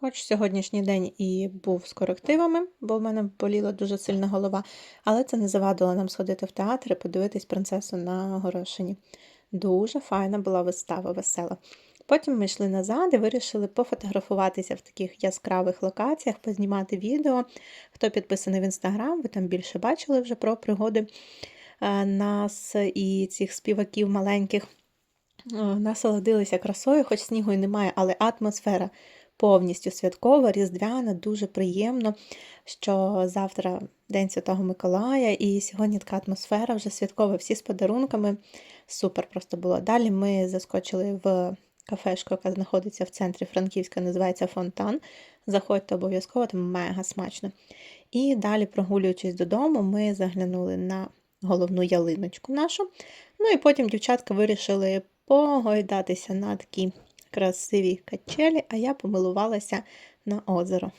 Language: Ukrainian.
Хоч сьогоднішній день і був з корективами, бо в мене боліла дуже сильна голова, але це не завадило нам сходити в театр і подивитись принцесу на горошині. Дуже файна була вистава, весела. Потім ми йшли назад і вирішили пофотографуватися в таких яскравих локаціях, познімати відео. Хто підписаний в інстаграм, ви там більше бачили вже про пригоди е, нас і цих співаків маленьких. Е, Насолодилися красою, хоч снігу і немає, але атмосфера повністю святкова, різдвяна, дуже приємно, що завтра День Святого Миколая, і сьогодні така атмосфера вже святкова, всі з подарунками. Супер просто було. Далі ми заскочили в кафешку, яка знаходиться в центрі Франківська, називається Фонтан. Заходьте обов'язково, там мега смачно. І далі, прогулюючись додому, ми заглянули на головну ялиночку нашу. Ну і потім дівчатка вирішили погойдатися на такій красивій качелі, а я помилувалася на озеро.